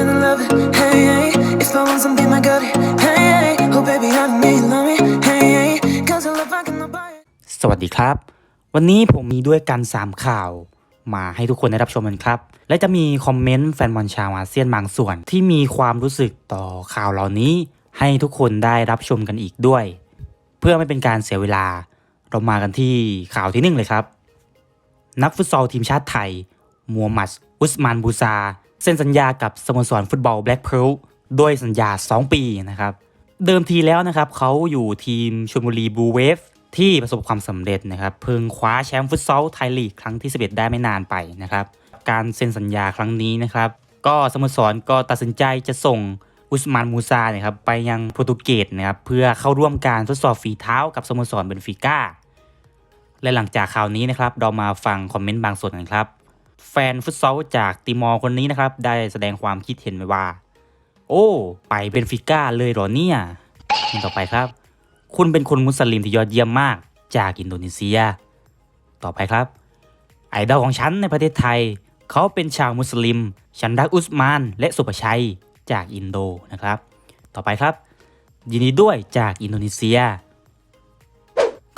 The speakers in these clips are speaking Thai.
feeling love it. Hey, hey. If I want something, I got it. Hey, hey. Oh, baby, I know you love me. Hey, hey. Cause I love I cannot buy it. สวัสดีครับ วันนี้ผมมีด้วยกัน 3 ข่าว มาให้ทุกคนได้รับชมกันครับ และจะมีคอมเมนต์แฟนบอลชาวอาเซียนบางส่วน ที่มีความรู้สึกต่อข่าวเหล่านี้ ให้ทุกคนได้รับชมกันอีกด้วย เพื่อไม่เป็นการเสียเวลา เรามากันที่ข่าวที่หนึ่งเลยครับ นักฟุตซอลทีมชาติไทยมูฮัมหมัด อุสมานบูซา เซ็นสัญญากับสโมสรฟุตบอลแบล็กเพิร์ลด้วยสัญญา 2 ปีนะครับ เดิมทีแล้วนะครับเขาอยู่ทีมชลบุรีบลูเวฟที่ประสบความสำเร็จนะครับ เพิ่งคว้าแชมป์ฟุตซอลไทยลีกครั้งที่ 11 ได้ไม่นานไปนะครับ การเซ็นสัญญาครั้งนี้นะครับ ก็สโมสรก็ตัดสินใจจะส่งอุสมานมูซาเนี่ยครับไปยังโปรตุเกสนะครับเพื่อเข้าร่วมการทดสอบฝีเท้ากับสโมสรเบนฟิก้าและหลังจากข่าวนี้นะครับเรามาฟังคอมเมนต์บางส่วนกันครับ แฟนฟุตซอลจากติมอร์คนนี้นะครับ ได้แสดงความคิดเห็นไว้ว่า โอ้ ไปเบนฟิก้าเลยเหรอเนี่ยคำต่อไปครับ คุณเป็นคนมุสลิมที่ยอดเยี่ยมมากจากอินโดนีเซีย ต่อไปครับ ไอดอลของฉันในประเทศไทย เขาเป็นชาวมุสลิม ฉันรักอุสมาน และสุภชัยจากอินโดนะครับ ต่อไปครับ ยินดีด้วยจากอินโดนีเซีย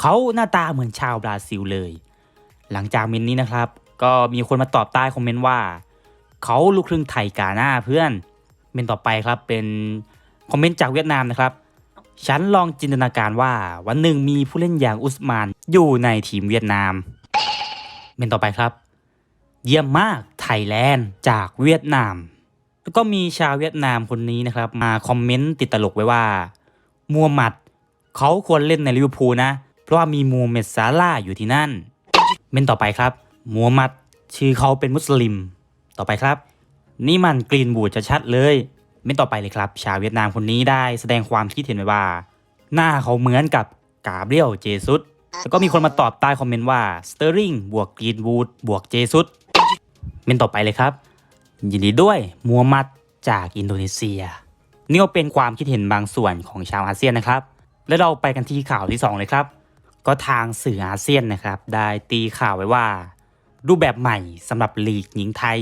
เขาหน้าตาเหมือนชาวบราซิลเลย หลังจากเมนนี้นะครับ ก็มีคนมาตอบใต้คอมเมนต์ว่า เขาลูกครึ่งไทยกาหน้าเพื่อนเมนต่อไปครับเป็นคอมเมนต์จากเวียดนามนะครับ ฉันลองจินตนาการว่าวันหนึ่งมีผู้เล่นอย่างอุสมานอยู่ในทีมเวียดนาม เมนต่อไปครับ เยี่ยมมากไทยแลนด์จากเวียดนาม แล้วก็มีชาวเวียดนามคนนี้นะครับ มาคอมเมนต์ติดตลกไว้ว่ามัวหมัด เขาควรเล่นในลิเวอร์พูลนะ เพราะว่ามีมูเม็ดซาลาอยู่ที่นั่น เมนต่อไปครับ มูฮัมหมัด ชื่อเขาเป็นมุสลิม ต่อไปครับ นี่มันกรีนบูดจะชัดเลยเมนต่อไปเลยครับ ชาวเวียดนามคนนี้ได้แสดงความคิดเห็นไว้ว่า หน้าเขาเหมือนกับกาเบรียลเจซุสแล้วก็มีคนมาตอบใต้คอมเมนต์ว่าสเตอร์ริงบวกกรีนบูดบวกเจซุสเมนต่อไปเลยครับ ยินดีด้วยมูฮัมหมัดจากอินโดนีเซีย นี่ก็เป็นความคิดเห็นบางส่วนของชาวอาเซียนนะครับ แล้วเราไปกันที่ข่าวที่ 2 เลยครับ ก็ทางสื่ออาเซียนนะครับ ได้ตีข่าวไว้ว่า รูปแบบใหม่สำหรับลีกหญิงไทย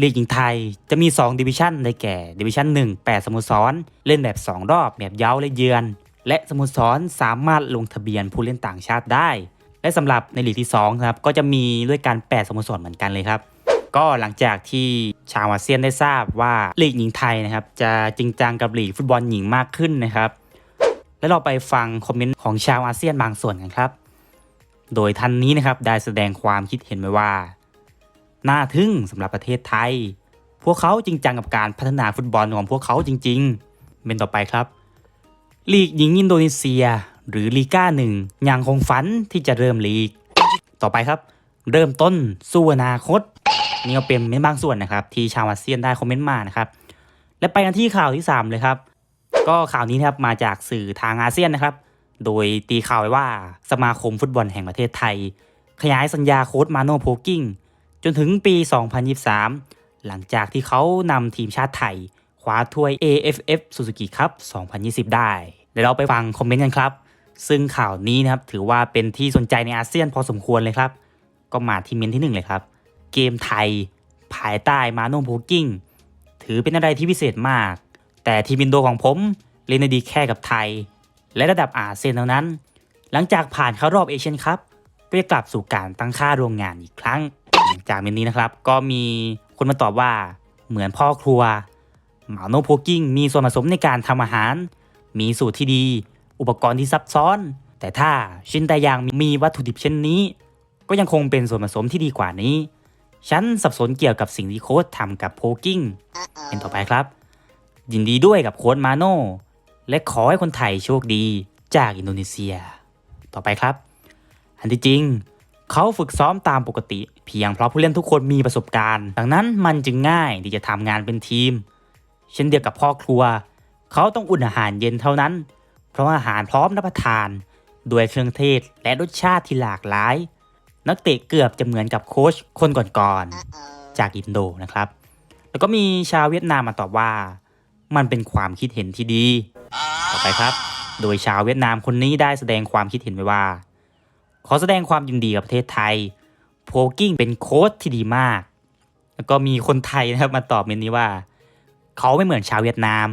ลีกหญิงไทยจะมี 2 ดิวิชั่นได้แก่ ดิวิชั่น1 8 สโมสร เล่นแบบ 2 รอบ แบบเย้าและเยือน และสโมสรสามารถลงทะเบียนผู้เล่นต่างชาติได้ และสำหรับในลีกที่2ครับก็จะมีด้วยกัน8สโมสรเหมือนกันเลยครับก็หลังจากที่ชาวอาเซียนได้ทราบว่าลีกหญิงไทยนะครับจะจริงจังกับลีกฟุตบอลหญิงมากขึ้นนะครับ แล้วเราไปฟังคอมเมนต์ของชาวอาเซียนบางส่วนกันครับ โดยท่านนี้นะครับได้แสดงความคิดเห็นไว้ว่า น่าทึ่งสำหรับประเทศไทย พวกเขาจริงจังกับการพัฒนาฟุตบอลของพวกเขาจริง ๆ เป็นต่อไปครับลีกหญิงอินโดนีเซีย หรือลีก้าหนึ่งยังคงฝันที่จะเริ่มลีก ต่อไปครับ เริ่มต้นสู้อนาคตนี่ก็เป็นเมนบางส่วนนะครับ ที่ชาวอาเซียนได้คอมเมนต์มานะครับ และไปกันที่ข่าวที่ 3 เลยครับ ก็ข่าวนี้นะครับมาจากสื่อทางอาเซียนนะครับ โดยตีข่าวไว้ว่าสมาคมฟุตบอลแห่งประเทศไทย ขยายสัญญาโค้ชมาโนโพกิ้งจนถึงปี 2023 หลังจากที่เขานำทีมชาติไทยคว้าถ้วย AFF Suzuki Cup 2020 ได้ เดี๋ยวเราไปฟังคอมเมนต์กันครับ ซึ่งข่าวนี้นะครับถือว่าเป็นที่สนใจในอาเซียนพอสมควรเลยครับ ก็มาที่เมนที่ 1 เลยครับ เกมไทย ภายใต้มาโนโพกิ้งถือเป็นอะไรที่พิเศษมาก แต่ทีมอินโดของผมเล่นได้ดีแค่กับไทย และระดับอาเซียนเท่านั้น หลังจากผ่านเข้ารอบเอเชียนคัพก็จะกลับสู่การตั้งค่าโรงงานอีกครั้ง จากเมนนี้นะครับ ก็มีคนมาตอบว่าเหมือนพ่อครัวหมาโนโพกิ้งมีส่วนผสมในการทำอาหาร มีสูตรที่ดี อุปกรณ์ที่ซับซ้อน แต่ถ้าชินแต่ยางมีวัตถุดิบเช่นนี้ ก็ยังคงเป็นส่วนผสมที่ดีกว่านี้ ฉันสับสนเกี่ยวกับสิ่งที่โค้ชทำกับโพกิ้งเป็นต่อไปครับ ยินดีด้วยกับโค้ชมาโน และขอให้คนไทยโชคดีจากอินโดนีเซีย ต่อไปครับ อันที่จริง เขาฝึกซ้อมตามปกติ เพียงเพราะผู้เล่นทุกคนมีประสบการณ์ ดังนั้นมันจึงง่ายที่จะทำงานเป็นทีม เช่นเดียวกับพ่อครัว เขาต้องอุ่นอาหารเย็นเท่านั้น เพราะอาหารพร้อมรับประทานด้วยเครื่องเทศและรสชาติที่หลากหลาย นักเตะเกือบจะเหมือนกับโค้ชคนก่อนๆจากอินโดนะครับ แล้วก็มีชาวเวียดนามมาตอบว่า มันเป็นความคิดเห็นที่ดี ไปครับ โดยชาวเวียดนามคนนี้ได้แสดงความคิดเห็นไว้ว่า ขอแสดงความยินดีกับประเทศไทย โพกิ้งเป็นโค้ชที่ดีมาก แล้วก็มีคนไทยนะครับมาตอบเมนนี้ว่า เขาไม่เหมือนชาวเวียดนาม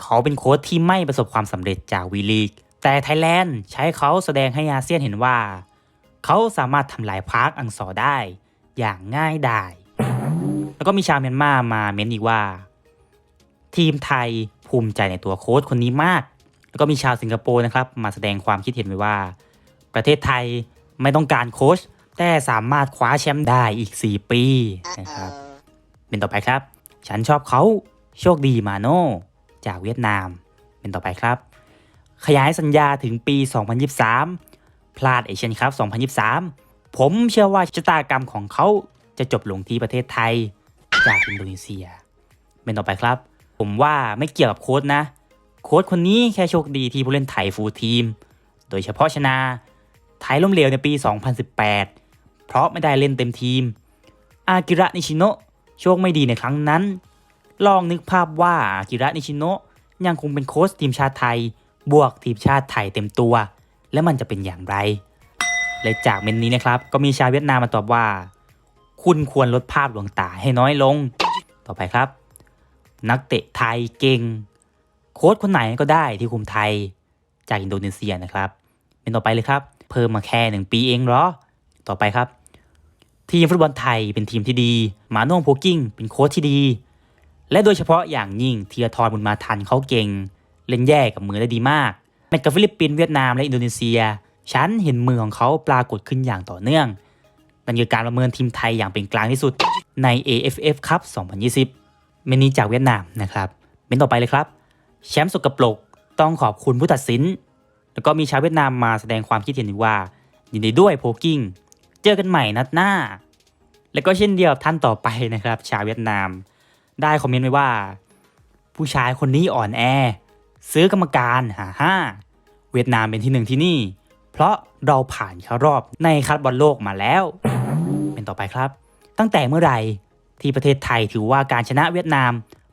เขาเป็นโค้ชที่ไม่ประสบความสำเร็จจากวีลีก แต่ไทยแลนด์ใช้เขาแสดงให้อาเซียนเห็นว่า เขาสามารถทำลายพาร์คอังซอได้อย่างง่ายดายแล้วก็มีชาวเมียนมามาเมนอีกว่า ทีมไทยภูมิใจในตัวโค้ชคนนี้มาก แล้วก็มีชาวสิงคโปร์นะครับมาแสดงความคิดเห็นไว้ว่า ประเทศไทยไม่ต้องการโค้ชแต่สามารถคว้าแชมป์ได้อีก 4 ปีนะครับเป็นต่อไปครับ ฉันชอบเขาโชคดีมาโน่จากเวียดนาม เป็นต่อไปครับ ขยายสัญญาถึงปี 2023 พลาดเอเชียนคัพ2023 ผมเชื่อว่าชะตากรรมของเขาจะจบลงที่ประเทศไทยจากอินโดนีเซีย เป็นต่อไปครับ ผมว่าไม่เกี่ยวกับโค้ดนะ โค้ดคนนี้แค่โชคดีที่ผู้เล่นไทยฟูลทีม โดยเฉพาะชนะไทยล้มเหลวในปี 2018 เพราะไม่ได้เล่นเต็มทีม อากิระนิชิโนะโชคไม่ดีในครั้งนั้น ลองนึกภาพว่าอากิระนิชิโนะยังคงเป็นโค้ชทีมชาติไทย บวกทีมชาติไทยเต็มตัว แล้วมันจะเป็นอย่างไร และจากเมนนี้นะครับ ก็มีชาวเวียดนามมาตอบว่า คุณควรลดภาพลวงตาให้น้อยลง ต่อไปครับ นักเตะไทยเก่ง โค้ชคนไหนก็ได้ที่คุมไทยจากอินโดนีเซียนะครับ เป็นต่อไปเลยครับ เพิ่มมาแค่หนึ่งปีเองเหรอ ต่อไปครับ ทีมฟุตบอลไทยเป็นทีมที่ดี มาโน่โพกิ้งเป็นโค้ชที่ดี และโดยเฉพาะอย่างยิ่งธีรทรบุญมาทันเขาเก่ง เล่นแย่กับมือได้ดีมากแมตช์กับฟิลิปปินส์เวียดนามและอินโดนีเซีย ฉันเห็นมือของเขาปรากฏขึ้นอย่างต่อเนื่องนั่นคือการประเมินทีมไทยอย่างเป็นกลางที่สุดใน AFF ครับ2020 เมนี้จากเวียดนามนะครับเมนต่อไปเลยครับ แชมป์สกปรกต้องขอบคุณผู้ตัดสิน แล้วก็มีชาวเวียดนามมาแสดงความคิดเห็นว่ายินดีด้วยโพกิ้ง เจอกันใหม่นัดหน้า แล้วก็เช่นเดียวกับท่านต่อไปนะครับ ชาวเวียดนาม ได้คอมเมนต์ไว้ว่า ผู้ชายคนนี้อ่อนแอ ซื้อกรรมการหาห้าเวียดนามเป็นที่หนึ่งที่นี่ เพราะเราผ่านเข้ารอบในคัดบอลโลกมาแล้ว เป็นต่อไปครับ ตั้งแต่เมื่อไหร่ที่ประเทศไทยถือว่าการชนะเวียดนาม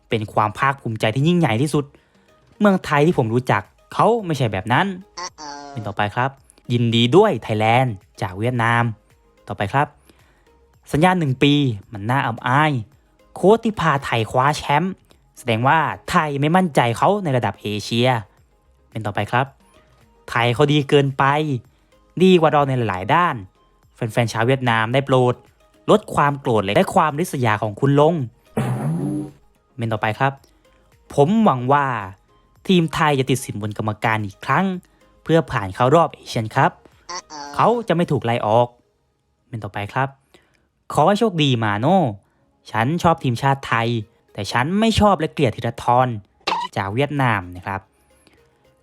เป็นความภาคภูมิใจที่ยิ่งใหญ่ที่สุด เมืองไทยที่ผมรู้จักเขาไม่ใช่แบบนั้น เป็นต่อไปครับ ยินดีด้วยไทยแลนด์จากเวียดนาม ต่อไปครับ สัญญาหนึ่งปีมันน่าอับอาย โค้ชที่พาไทยคว้าแชมป์แสดงว่าไทยไม่มั่นใจเขาในระดับเอเชีย เป็นต่อไปครับ ไทยเขาดีเกินไป ดีกว่าเราในหลายๆด้าน แฟนๆชาวเวียดนามได้โปรด ลดความโกรธและความริษยาของคุณลงเป็นต่อไปครับ ผมหวังว่า ทีมไทยจะติดสินบนกรรมการอีกครั้ง เพื่อผ่านเข้ารอบเอเชียนครับ เขาจะไม่ถูกไล่ออก เป็นต่อไปครับ ขอให้โชคดีมาโน่ ฉันชอบทีมชาติไทย แต่ฉันไม่ชอบและเกลียดธีรทรจากเวียดนามนะครับ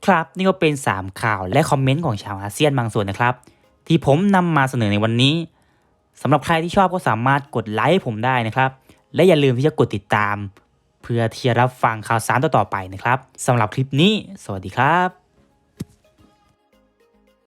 ครับนี่ก็เป็น 3 ข่าวและคอมเมนต์ของชาวอาเซียนบางส่วนนะครับ ที่ผมนำมาเสนอในวันนี้สำหรับใครที่ชอบก็สามารถกดไลค์ให้ผมได้นะครับ และอย่าลืมที่จะกดติดตาม เพื่อที่จะรับฟังข่าวสารต่อๆไปนะครับสำหรับคลิปนี้ สวัสดีครับ